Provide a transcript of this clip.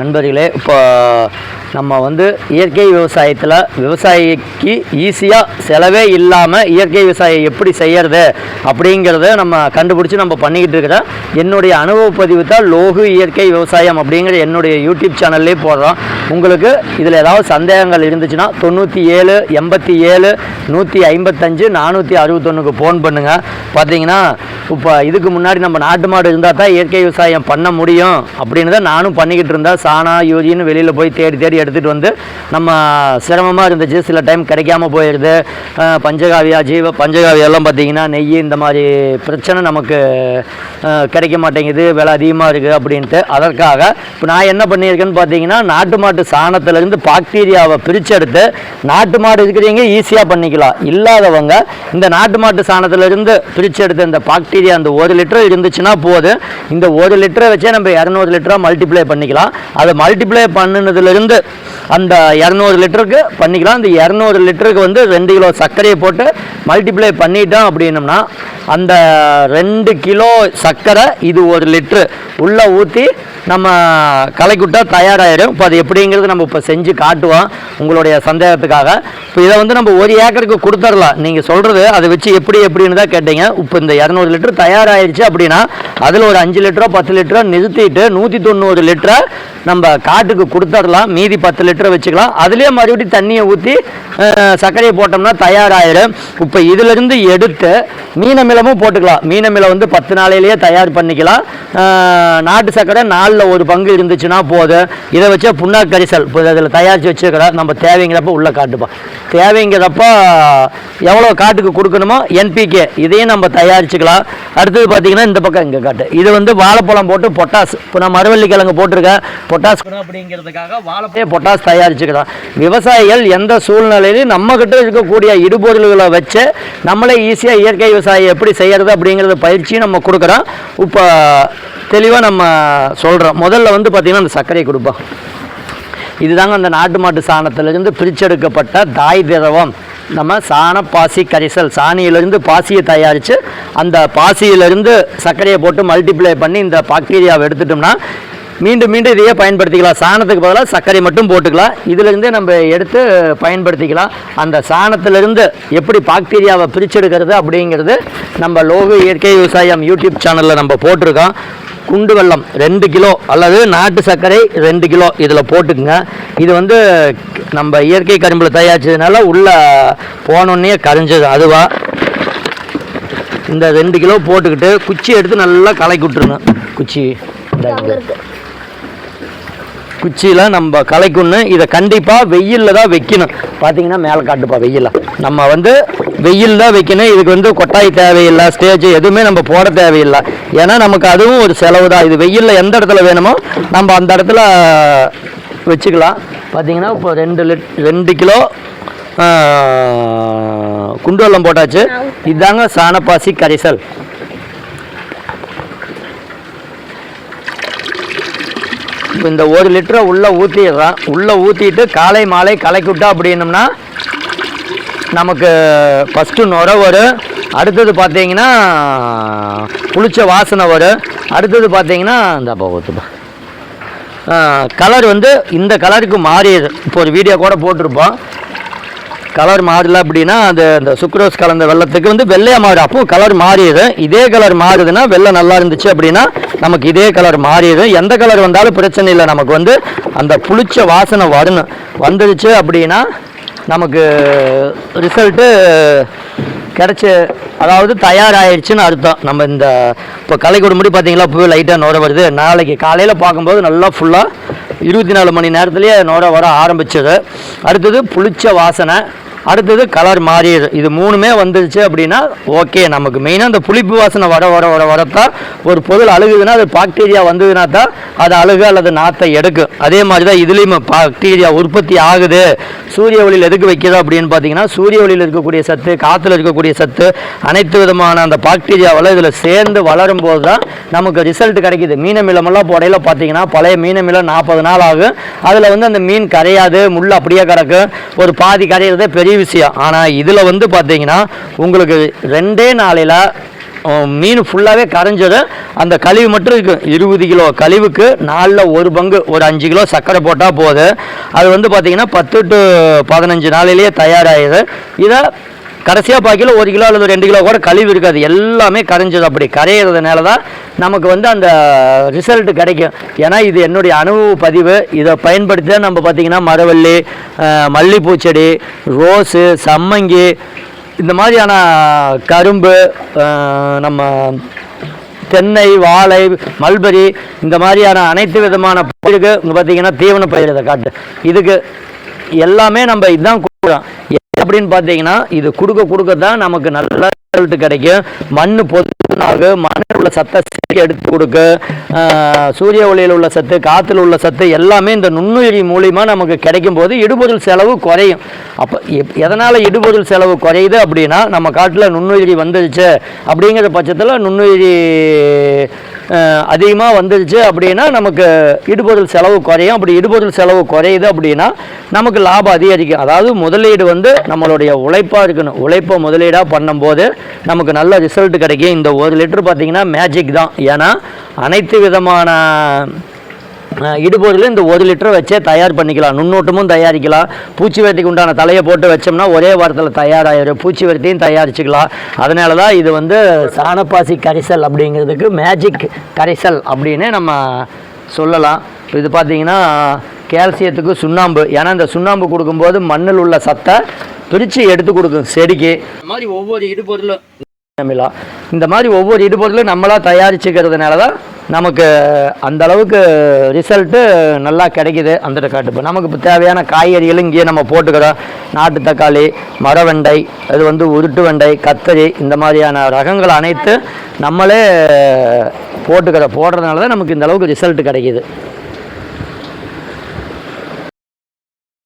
நண்பர்களே இப்போ நம்ம வந்து இயற்கை விவசாயத்தில் விவசாயிக்கு ஈஸியாக செலவே இல்லாமல் இயற்கை விவசாயம் எப்படி செய்யறது அப்படிங்கிறத நம்ம கண்டுபிடிச்சி நம்ம பண்ணிக்கிட்டு இருக்கிறோம் என்னுடைய அனுபவ பதிவு தான் லோகு இயற்கை விவசாயம் அப்படிங்கிற என்னுடைய யூடியூப் சேனல்லே போடுறோம். உங்களுக்கு இதில் ஏதாவது சந்தேகங்கள் இருந்துச்சுன்னா தொண்ணூற்றி ஏழு எண்பத்தி ஏழு நூற்றி ஐம்பத்தஞ்சு நானூற்றி அறுபத்தொன்னுக்கு ஃபோன் பண்ணுங்கள் பார்த்தீங்கன்னா இப்போ இதுக்கு முன்னாடி நம்ம நாட்டு மாடு இருந்தால் தான் இயற்கை விவசாயம் பண்ண முடியும். அப்படின்னு தான் நானும் பண்ணிக்கிட்டு இருந்தேன். சாணா யூரின்னு வெளியில் போய் தேடி தேடி எடுத்துகிட்டு வந்து நம்ம சிரமமாக இருந்துச்சு. சில டைம் கிடைக்காம போயிடுது பஞ்சகாவியா ஜீவ பஞ்சகாவியெல்லாம் எல்லாம் பார்த்தீங்கன்னா நெய் இந்த மாதிரி பிரச்சனை நமக்கு கிடைக்க மாட்டேங்குது. விலை அதிகமாக இருக்குது அப்படின்ட்டு. அதற்காக இப்போ நான் என்ன பண்ணியிருக்கேன்னு பார்த்தீங்கன்னா நாட்டு மாட்டு சாணத்திலேருந்து பாக்டீரியாவை பிரிச்செடுத்து நாட்டு மாடு இருக்கிறவங்க ஈஸியாக பண்ணிக்கலாம். இல்லாதவங்க இந்த நாட்டு மாட்டு சாணத்திலிருந்து பிரிச்செடுத்த இந்த பாக்டீரியா அந்த ஒரு லிட்டர் இருந்துச்சுன்னா போதும். இந்த ஒரு லிட்டரை வச்சே நம்ம இரநூறு லிட்டராக மல்டிப்ளை பண்ணிக்கலாம். அதை மல்டிப்ளை பண்ணினதுலேருந்து அந்த இரநூறு லிட்டருக்கு பண்ணிக்கலாம். அந்த இரநூறு லிட்டருக்கு வந்து ரெண்டு கிலோ சர்க்கரையை போட்டு மல்டிப்ளை பண்ணிட்டோம் அப்படின்னம்னா அந்த ரெண்டு கிலோ சர்க்கரை இது ஒரு லிட்ரு உள்ளே ஊற்றி நம்ம கலைக்குட்டா தயாராகிடும் இப்போ அது எப்படிங்கிறது நம்ம இப்போ செஞ்சு காட்டுவோம் உங்களுடைய சந்தேகத்துக்காக. இப்போ இதை வந்து நம்ம ஒரு ஏக்கருக்கு கொடுத்துடலாம். நீங்கள் சொல்கிறது அதை வச்சு எப்படி எப்படின்னு தான் கேட்டீங்க. இப்போ இந்த இரநூறு லிட்டர் தயாராகிடுச்சு அப்படின்னா அதில் ஒரு அஞ்சு லிட்டரோ பத்து லிட்டரோ நிறுத்திட்டு நூற்றி தொண்ணூறு லிட்டரை நம்ம காட்டுக்கு கொடுத்துடலாம். மீதி பத்து லிட்டரை வச்சுக்கலாம். அதுலேயே மறுபடியும் தண்ணியை ஊற்றி சர்க்கரையை போட்டோம்னா தயாராகிடும் இப்போ இதிலிருந்து எடுத்து மீனமிலமும் போட்டுக்கலாம். மீனமில வந்து பத்து நாளையிலேயே தயார் பண்ணிக்கலாம். நாட்டு சர்க்கரை நாலில் ஒரு பங்கு இருந்துச்சுன்னா போதும். இதை வச்சா புண்ணாக்கு கரிசல் இப்போ இதில் தயாரித்து வச்சுருக்கிறோம் நம்ம தேவைங்கிறப்ப உள்ளே காட்டுப்போம். தேவைங்கிறப்ப எவ்வளோ காட்டுக்கு கொடுக்கணுமோ என்பிகே இதையும் நம்ம தயாரிச்சுக்கலாம். அடுத்தது பார்த்தீங்கன்னா இந்த பக்கம் இங்கே காட்டு. இது வந்து வாழைப்பழம் போட்டு பொட்டாஸ் இப்போ நான் மரவள்ளி கிழங்கு போட்டிருக்கேன். பொட்டாஸ் அப்படிங்கிறதுக்காக வாழைப்பழம் பொட்டாஸ் தயாரிச்சுக்கலாம். விவசாயிகள் எந்த சூழ்நிலையிலும் நம்ம கிட்ட இருக்கக்கூடிய இடுபொருள்களை வச்சு நம்மளே ஈஸியாக இயற்கை விவசாயம் எப்படி செய்கிறது அப்படிங்கிறத பயிற்சியும் நம்ம கொடுக்குறோம். இப்போ தெளிவாக நம்ம சொல்கிறோம் முதல்ல வந்து பார்த்திங்கன்னா அந்த சர்க்கரையை கொடுப்போம். இதுதாங்க அந்த நாட்டு மாட்டு சாணத்திலிருந்து பிரிச்செடுக்கப்பட்ட தாய் திரவம். நம்ம சாண பாசி கரிசல் சாணியிலிருந்து பாசியை தயாரித்து அந்த பாசியிலிருந்து சர்க்கரையை போட்டு மல்டிப்ளை பண்ணி இந்த பாக்டீரியாவை எடுத்துட்டோம்னா மீண்டும் மீண்டும் இதையே பயன்படுத்திக்கலாம். சாணத்துக்கு பதிலாக சர்க்கரை மட்டும் போட்டுக்கலாம். இதிலிருந்தே நம்ம எடுத்து பயன்படுத்திக்கலாம். அந்த சாணத்திலிருந்து எப்படி பாக்டீரியாவை பிரிச்செடுக்கிறது அப்படிங்கிறது நம்ம லோகு இயற்கை விவசாயம் யூடியூப் சேனலில் நம்ம போட்டிருக்கோம். குண்டு வெள்ளம் ரெண்டு கிலோ அல்லது நாட்டு சர்க்கரை ரெண்டு கிலோ இதில் போட்டுக்குங்க. இது வந்து நம்ம இயற்கை கரும்பில் தயாரிச்சதுனால உள்ளே போனோன்னே கரைஞ்சது அதுவா. இந்த ரெண்டு கிலோ போட்டுக்கிட்டு குச்சி எடுத்து நல்லா கலக்கி விட்டுருங்க. குச்சி. இந்த இங்க. குச்சியில் நம்ம கலைக்கணும் இதை கண்டிப்பாக வெயிலில் தான் வைக்கணும். பார்த்தீங்கன்னா மேலே காட்டுப்பா வெயிலில். நம்ம வந்து வெயில் தான் வைக்கணும். இதுக்கு வந்து கொட்டாய் தேவையில்லை ஸ்டேஜ் எதுவுமே நம்ம போட தேவையில்லை. ஏன்னா நமக்கு அதுவும் ஒரு செலவு தான். இது வெயிலில் எந்த இடத்துல வேணுமோ நம்ம அந்த இடத்துல வச்சுக்கலாம். பார்த்தீங்கன்னா இப்போ ரெண்டு லிட் ரெண்டு கிலோ குண்டு வெல்லம் போட்டாச்சு. இதாங்க சாணப்பாசி கரிசல். இந்த ஒரு லிட்டரை உள்ளே ஊற்றிடுறான் உள்ளே ஊற்றிட்டு காலை மாலை கலக்கி விட்டா அப்படின்னம்னா நமக்கு ஃபஸ்ட்டு நுர வரும். அடுத்தது பார்த்தீங்கன்னா புளிச்ச வாசனை வரும். அடுத்தது பார்த்தீங்கன்னா இந்த அப்போ ஊற்றுப்பா கலர் வந்து இந்த கலருக்கு மாறியது. இப்போ ஒரு வீடியோ கூட போட்டிருப்போம். கலர் மாறல அப்படின்னா அது அந்த சுக்ரோஸ் கலந்த வெள்ளத்துக்கு வந்து வெள்ளையாக மாறும் அப்போ கலர் மாறிடும் இதே கலர் மாறுதுன்னா வெள்ளை நல்லா இருந்துச்சு அப்படின்னா நமக்கு இதே கலர் மாறிடும் எந்த கலர் வந்தாலும் பிரச்சனை இல்லை. நமக்கு வந்து அந்த புளிச்ச வாசனை வரணும். வந்துடுச்சு அப்படின்னா நமக்கு ரிசல்ட்டு கிடச்சி அதாவது தயாராகிடுச்சுன்னு அர்த்தம். நம்ம இந்த இப்போ கலை முடி பார்த்தீங்களா? பூ லைட்டாக நோர வருது. நாளைக்கு காலையில் பார்க்கும்போது நல்லா ஃபுல்லாக இருபத்தி நாலு மணி நேரத்துலேயே நோரா வர ஆரம்பித்தது அடுத்தது புளிச்ச வாசனை. அடுத்தது கலர் மாறிடுது இது மூணுமே வந்துருச்சு அப்படின்னா ஓகே நமக்கு மெயினாக அந்த புளிப்பு வாசனை வர வர வர வரத்தான் ஒரு பொருள் அழுகுதுன்னா அது பாக்டீரியா வந்ததுன்னா தான் அது அழுகு அல்லது நாத்தை எடுக்கும் அதே மாதிரி தான் இதுலேயும் பாக்டீரியா உற்பத்தி ஆகுது. சூரிய ஒளியில் எதுக்கு வைக்கிறது அப்படின்னு பார்த்தீங்கன்னா சூரிய ஒளியில் இருக்கக்கூடிய சத்து காற்றுல இருக்கக்கூடிய சத்து அனைத்து விதமான அந்த பாக்டீரியாவெல்லாம் இதில் சேர்ந்து வளரும் போது தான் நமக்கு ரிசல்ட் கிடைக்கிது. மீன மிலமெல்லாம் புடையில பார்த்தீங்கன்னா பழைய மீனமிலம் நாற்பது நாள் ஆகும். அதில் வந்து அந்த மீன் கரையாது முள் அப்படியே கிடக்கும் ஒரு பாதி கரையிறதே பெரிய விஷயம். ஆனால் இதில் வந்து பார்த்தீங்கன்னா உங்களுக்கு ரெண்டே நாளையில் மீன் ஃபுல்லாகவே கரைஞ்சிடும் அந்த கழிவு மட்டும் இருக்கும் இருபது கிலோ கழிவுக்கு நாளில் ஒரு பங்கு ஒரு அஞ்சு கிலோ சர்க்கரை போட்டால் போதும் அது வந்து பார்த்திங்கன்னா பத்து டு பதினஞ்சு நாளிலேயே தயாராகிடுது இதை கடைசியாக பார்க்கல ஒரு கிலோ அல்லது ரெண்டு கிலோ கூட கழிவு இருக்காது. எல்லாமே கரைஞ்சது அப்படி. கரையிறதுனால தான் நமக்கு வந்து அந்த ரிசல்ட் கிடைக்கும். ஏன்னா இது என்னுடைய அனுபவ பதிவு இதை பயன்படுத்தி தான் நம்ம பார்த்திங்கன்னா மரவள்ளி மல்லிகைப்பூ செடி ரோஸு சம்மங்கி இந்த மாதிரியான கரும்பு நம்ம தென்னை வாழை மல்பரி இந்த மாதிரியான அனைத்து விதமான பயிருக்கு இங்கே பார்த்தீங்கன்னா தீவன பயிர் இதை காட்டு. இதுக்கு எல்லாமே நம்ம இதுதான் கொடுக்குறோம் அப்படின்னு பார்த்தீங்கன்னா இது கொடுக்க கொடுக்க தான் நமக்கு நல்ல ரிசல்ட் கிடைக்கும். மண் பொதுனாக மண்ணில் உள்ள சத்தை எடுத்து கொடுக்க சூரிய ஒளியில் உள்ள சத்து காற்றுல உள்ள சத்து எல்லாமே இந்த நுண்ணுயிரி மூலிமா நமக்கு கிடைக்கும் போது இடுபொருள் செலவு குறையும். அப்போ எப் எதனால் இடுபொருள் செலவு குறையுது அப்படின்னா நம்ம காட்டில் நுண்ணுயிரி வந்துருச்சு அப்படிங்கிற பட்சத்தில் நுண்ணுயிரி அதிகமாக வந்துருச்சு அப்படின்னா நமக்கு இடுபொருள் செலவு குறையும். அப்படி இடுபொருள் செலவு குறையுது அப்படின்னா நமக்கு லாபம் அதிகரிக்கும். அதாவது முதலீடு வந்து நம்மளுடைய உழைப்பாக இருக்கணும். உழைப்பை முதலீடாக பண்ணும்போது நமக்கு நல்ல ரிசல்ட் கிடைக்கும். இந்த ஒரு லிட்டர் பார்த்திங்கன்னா மேஜிக் தான். ஏன்னா அனைத்து விதமான இடுபொருள் இந்த ஒரு லிட்டரை வச்சே தயார் பண்ணிக்கலாம். நுண்ணூட்டமும் தயாரிக்கலாம். பூச்சி வெட்டிக்கு உண்டான தலையை போட்டு வச்சோம்னா ஒரே வாரத்தில் தயாராகிடும் பூச்சி வெட்டியும் தயாரிச்சுக்கலாம். அதனால தான் இது வந்து சாணப்பாசி கரிசல் அப்படிங்கிறதுக்கு மேஜிக் கரிசல் அப்படின்னு நம்ம சொல்லலாம். இது பார்த்திங்கன்னா கால்சியத்துக்கு சுண்ணாம்பு. ஏன்னா இந்த சுண்ணாம்பு கொடுக்கும்போது மண்ணில் உள்ள சத்தை பிரித்து எடுத்து கொடுக்கும் செடிக்கு. இந்த மாதிரி ஒவ்வொரு இடுபொருளும் இந்த மாதிரி ஒவ்வொரு இடுபொருளும் நம்மளாக தயாரிச்சுக்கிறதுனால தான் நமக்கு அந்த அளவுக்கு ரிசல்ட்டு நல்லா கிடைக்குது. அந்த காட்டு இப்போ நமக்கு இப்போ தேவையான காய்கறிகளும் இங்கேயே நம்ம போட்டுக்கிறோம். நாட்டு தக்காளி மரவெண்டை அது வந்து உருட்டு வெண்டை கத்தரி இந்த மாதிரியான ரகங்கள் அனைத்து நம்மளே போட்டுக்கிற போடுறதுனால தான் நமக்கு இந்த அளவுக்கு ரிசல்ட் கிடைக்கிது.